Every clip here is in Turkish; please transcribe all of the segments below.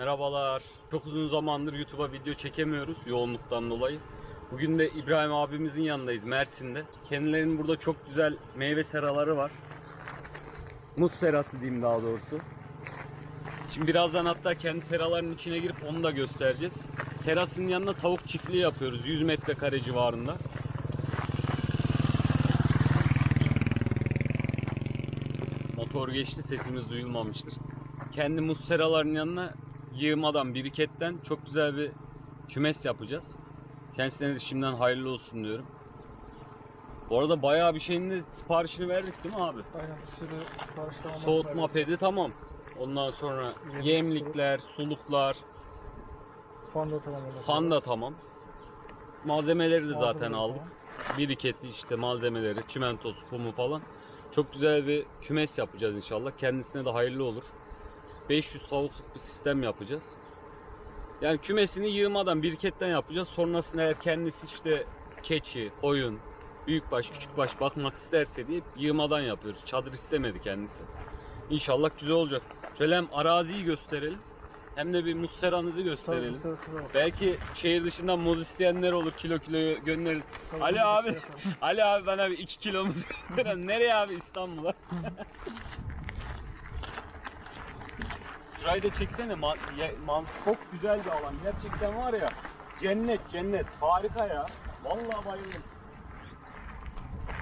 Merhabalar. Çok uzun zamandır YouTube'a video çekemiyoruz yoğunluktan dolayı. Bugün de İbrahim abimizin yanındayız Mersin'de. Kendilerinin burada çok güzel meyve seraları var. Muz serası diyeyim daha doğrusu. Şimdi birazdan hatta kendi seralarının içine girip onu da göstereceğiz. Serasının yanında tavuk çiftliği yapıyoruz 100 metrekare civarında. Motor geçti sesimiz duyulmamıştır. Kendi muz seralarının yanına yığmadan, biriketten çok güzel bir kümes yapacağız. Kendisine de şimdiden hayırlı olsun diyorum. Bu arada bayağı bir şeyin de siparişini verdik değil mi abi? Aynen bir sürü sipariş tamamladık. Soğutma pedi tamam. Ondan sonra Yemlik, yemlikler, suluklar, Fan da tamamladık. fan da tamam. Malzemeleri de zaten Malzemeleri aldık. tamam. Biriketi işte malzemeleri, çimentosu, kumu falan. Çok güzel bir kümes yapacağız inşallah. Kendisine de hayırlı olur. 500 tavukluk bir sistem yapacağız. Yani kümesini yığmadan biriketten yapacağız. Sonrasında eğer kendisi işte keçi, koyun, büyükbaş, küçükbaş bakmak isterse diye yığmadan yapıyoruz. Çadır istemedi kendisi. İnşallah güzel olacak. Şöyle hem araziyi gösterelim hem de bir musteranızı Tabii gösterelim. bir sırası var. Belki şehir dışından muz isteyenler olur kilo kilo gönderir. Tabii Ali abi. şey. Ali abi bana bir 2 kilo muz gönder. Nereye abi İstanbul'a? Şurayı da çeksene. Man, ya- man- çok güzel bir alan. Gerçekten var ya. Cennet cennet. Harika ya. Vallahi bayıldım.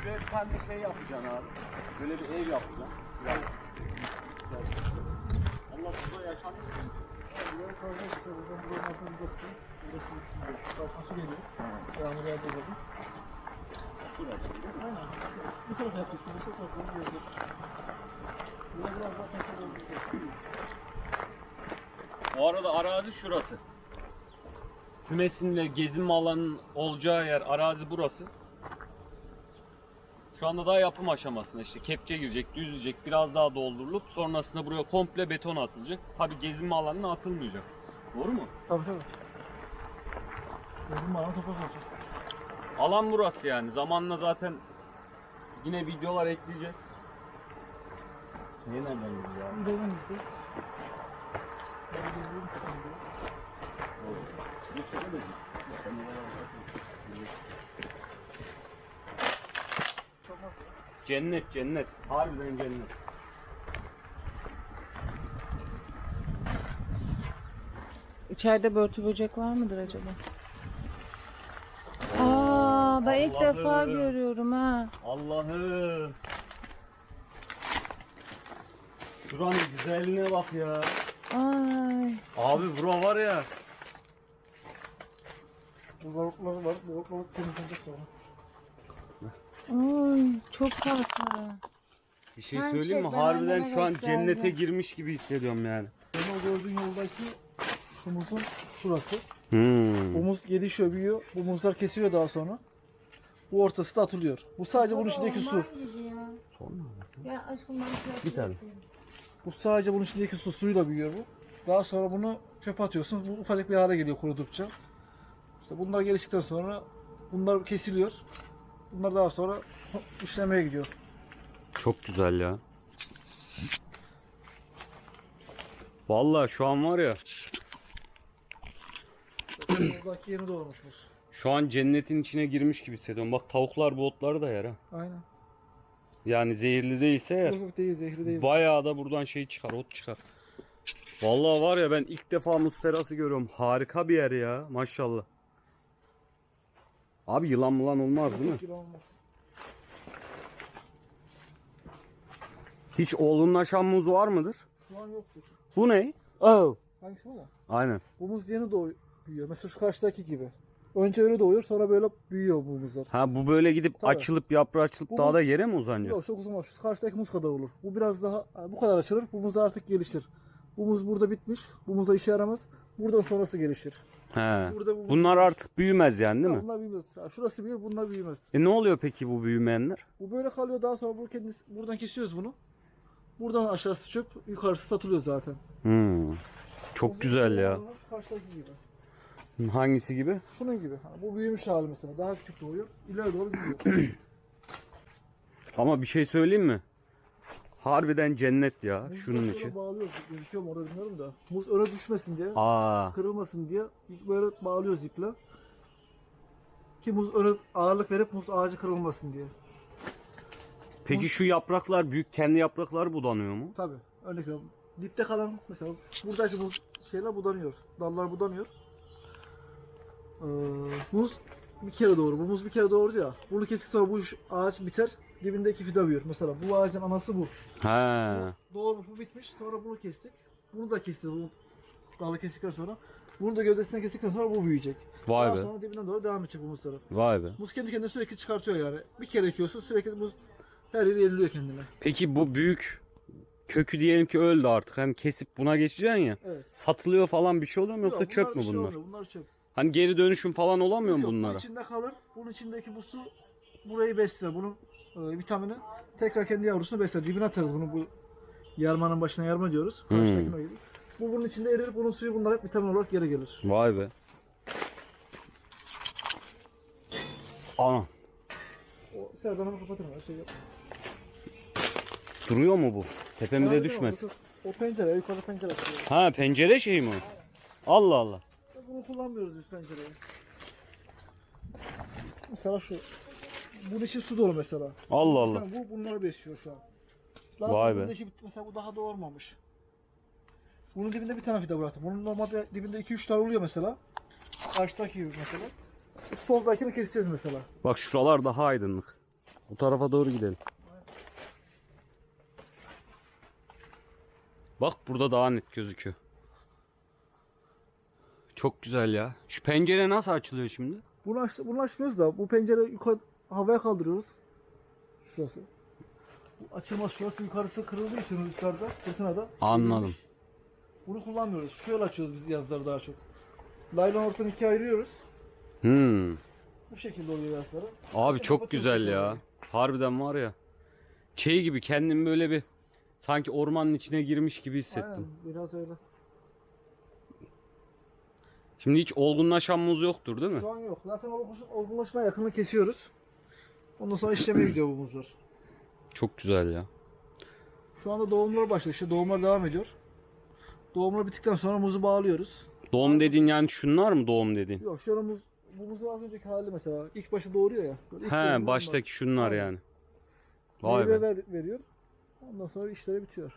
Şuraya bir şey yapacaksın abi. Böyle bir ev yapacaksın. Güzel. Allah burada işte buradan buranın altına bir geliyor. Yağdı zaten. Bu tarafa yapacaksın. Bu tarafa görecek. Buraya biraz daha. Bu arada arazi şurası. Kümesinle gezinme alanının olacağı yer arazi burası. Şu anda daha yapım aşamasında işte kepçe girecek, düzleyecek, biraz daha doldurulup sonrasında buraya komple beton atılacak. Tabi gezinme alanına atılmayacak. Doğru mu? Tabii tabii. Gözüm bana toprak olacak. Alan burası yani. Zamanla zaten yine videolar ekleyeceğiz. Niye nereden gidiyor ya? Bir Cennet cennet. Harbiden cennet. İçeride börtü böcek var mıdır acaba? Aa, ben ilk Allah'ım. defa görüyorum ha. Allah'ım. Şuranın güzelliğine bak ya. Ay. Abi bura var ya. Bu balıklar var. Bu balıklar temizlenecek sonra. Ay, çok tatlı. Bir şey Her söyleyeyim mi? şey Harbiden beraber şu an gösterdi. cennete girmiş gibi hissediyorum yani. Benim o gördüğün yoldaki şu muzun şurası. Hmm. Bu muz gelişiyor, büyüyor. Bu muzlar kesiliyor daha sonra. Bu ortası da atılıyor. Bu sadece bunun içindeki su. Ya aşkım ben Bir tane. Bu sadece bunun içindeki su suyla büyüyor bu. Daha sonra bunu çöpe atıyorsun. Bu ufacık bir hale geliyor kurudukça. İşte bunlar geliştikten sonra bunlar kesiliyor. Bunlar daha sonra işlemeye gidiyor. Çok güzel ya. Vallahi şu an var ya, Buradaki yeni doğmuş muz. şu an cennetin içine girmiş gibi hissediyorum. Bak tavuklar bu otları da yer ha. Aynen. Yani zehirli değilse yer. Yok değil, zehirli değil. Bayağı da buradan şey çıkar, ot çıkar. Vallahi var ya ben ilk defa muz terası görüyorum. Harika bir yer ya maşallah. Abi yılan mılan olmaz değil mi? Kilo olmaz. Hiç olgunlaşan muz var mıdır? Şu an yoktur. Bu ne? Oh. Hangisi bu mu? Aynen. Bu muz yeni doğuyor. Mesela şu karşıdaki gibi. Önce öyle doğuyor sonra böyle büyüyor bu muzlar. Ha bu böyle gidip Tabii. açılıp yaprağı açılıp Bu daha muz- da yere mi uzanacak? Yok çok uzun olmaz. Şu karşıdaki muz kadar olur. Bu biraz daha bu kadar açılır. Bu muzlar artık gelişir. Bu muz burada bitmiş. Bu muzda işe yaramaz. Buradan sonrası gelişir. He. Burada bu Bunlar artık büyümez yani değil Ha, mi? Bunlar büyümez. Ha, Şurası büyür, bunlar büyümez. E ne oluyor peki bu büyümeyenler? Bu böyle kalıyor. Daha sonra bu kendisi buradan kesiyoruz bunu. Buradan aşağısı çöp, yukarısı satılıyor zaten. Hmm. Çok Uzun güzel ya. Şu karşıdaki gibi. Hangisi gibi? Şunun gibi. Bu büyümüş hali mesela. Daha küçük doğuyor. İleri doğru büyüyor. Ama bir şey söyleyeyim mi? Harbiden cennet ya Muzu şunun içi. bağlıyoruz. Gözüküyor mu orada bilmiyorum da. Muz öne düşmesin diye. Aa, Kırılmasın diye böyle bağlıyoruz iple. Ki muz öne ağırlık verip muz ağacı kırılmasın diye. peki şu yapraklar büyük kendi yaprakları budanıyor mu? Tabi. Örnek veriyorum. Dipte kalan mesela buradaki muz şeyler budanıyor. Dallar budanıyor. Ee, muz bir kere doğru. Bu muz bir kere doğru ya. Bunu kesik sonra bu iş- ağaç biter. Dibindeki fida büyür. Mesela bu ağacın anası bu. He. Doğru bu bitmiş. Sonra bunu kestik. Bunu da kestik. Bu dalı kestikten sonra. Bunu da gövdesinden kestikten sonra bu büyüyecek. Vay Daha be. sonra dibinden doğru devam edecek bu muzları. Vay be. Muz kendi kendine sürekli çıkartıyor yani. Bir kere ekiyorsun sürekli muz her yeri yeniliyor kendine. Peki bu büyük kökü diyelim ki öldü artık. Hani kesip buna geçeceksin ya. Evet. Satılıyor falan bir şey oluyor mu yoksa Yok, çöp bir mü şey bunlar? olmuyor, Bunlar çöp. Hani geri dönüşüm falan olamıyor mu Yok, bunlara? Bu içinde kalır. Bunun içindeki bu su burayı besler. Bunun e, vitamini tekrar kendi yavrusunu besler. Dibine atarız bunu bu yarmanın başına yarma diyoruz. Hmm. Karşıdakine gibi. Bu bunun içinde erir. Bunun suyu bunlar hep vitamin olarak geri gelir. Vay be. Ana. O serdanımı kapatırım. Şey yap. Duruyor mu bu? Tepemize düşmesin. O, pencere, yukarıda pencere. Ha pencere şey mi? Allah Allah. Bunu kullanmıyoruz biz pencereyi. Mesela şu. Bunun içi su dolu mesela. Allah Allah. Yani bu bunları besliyor şu an. Daha Vay be. bit- mesela bu daha doğurmamış. Bunun dibinde bir tane fide bıraktım. Bunun normalde dibinde 2-3 tane oluyor mesela. Karşıdaki gibi mesela. Şu soldakini keseceğiz mesela. Bak şuralar daha aydınlık. Bu tarafa doğru gidelim. Bak burada daha net gözüküyor. Çok güzel ya. Şu pencere nasıl açılıyor şimdi? Bunu, aç, bunu açmıyoruz da bu pencere yukarı havaya kaldırıyoruz. Şurası. Bu açılmaz şurası yukarısı kırıldığı için yukarıda fırtınada. Anladım. Bunu kullanmıyoruz. Şöyle açıyoruz biz yazları daha çok. Laylon ortadan ikiye ayırıyoruz. Hmm. Bu şekilde oluyor yazları. Abi Şimdi çok güzel ya. orayı. Harbiden var ya. Şey gibi kendim böyle bir sanki ormanın içine girmiş gibi hissettim. Aynen biraz öyle. Şimdi hiç olgunlaşan muz yoktur değil mi? Şu an yok. Zaten olgunlaş- olgunlaşmaya yakını kesiyoruz. Ondan sonra işlemeye gidiyor bu muzlar. Çok güzel ya. Şu anda doğumlar başladı. İşte doğumlar devam ediyor. Doğumlar bittikten sonra muzu bağlıyoruz. Doğum dediğin yani şunlar mı doğum dediğin? Yok şu an muz, bu muzun az önceki hali mesela. İlk başı doğuruyor ya. Böyle ilk He baştaki şunlar yani. Vay Meyve be. ver- veriyor. Ondan sonra işleri bitiyor.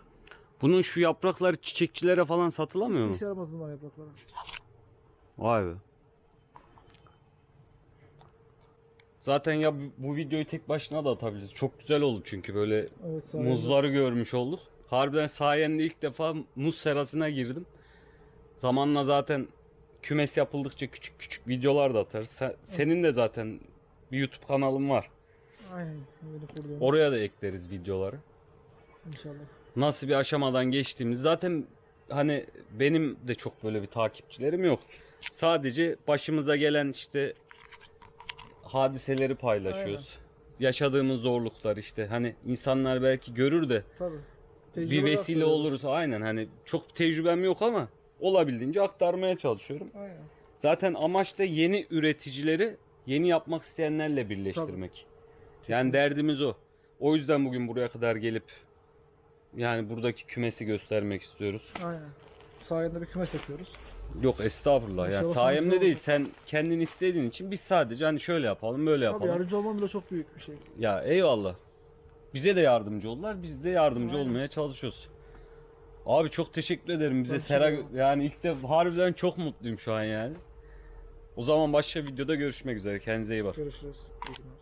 Bunun şu yaprakları çiçekçilere falan satılamıyor mu? Hiç yaramaz bunlar yaprakları. Vay be. Zaten ya bu- videoyu tek başına da atabiliriz. Çok güzel oldu çünkü böyle Evet sayende. muzları görmüş olduk. Harbiden sayende ilk defa muz serasına girdim. Zamanla zaten kümes yapıldıkça küçük küçük videolar da atarız. Sen- senin de zaten bir YouTube kanalın var. Aynen. Böyle kurdum. Oraya da ekleriz videoları. İnşallah. Nasıl bir aşamadan geçtiğimiz zaten hani benim de çok böyle bir takipçilerim yok. Sadece başımıza gelen işte hadiseleri paylaşıyoruz. Yaşadığımız zorluklar işte hani insanlar belki görür de Tabii. bir vesile oluruz aynen hani çok tecrübem yok ama olabildiğince aktarmaya çalışıyorum. Aynen. Zaten amaç da yeni üreticileri yeni yapmak isteyenlerle birleştirmek. Yani derdimiz o. O yüzden bugün buraya kadar gelip yani buradaki kümesi göstermek istiyoruz. Aynen. Sayende bir kümes yapıyoruz. Yok estağfurullah yani İnşallah sayemde sonucu değil olur. sen kendin istediğin için biz sadece hani şöyle yapalım böyle Tabii yapalım. yardımcı olmam bile çok büyük bir şey. Ya eyvallah. Bize de yardımcı oldular. Biz de yardımcı Aynen. olmaya çalışıyoruz. Abi çok teşekkür ederim bize Sera ederim. yani ilk de harbiden çok mutluyum şu an yani. O zaman başka videoda görüşmek üzere. Kendinize iyi bakın. Görüşürüz. İyi günler.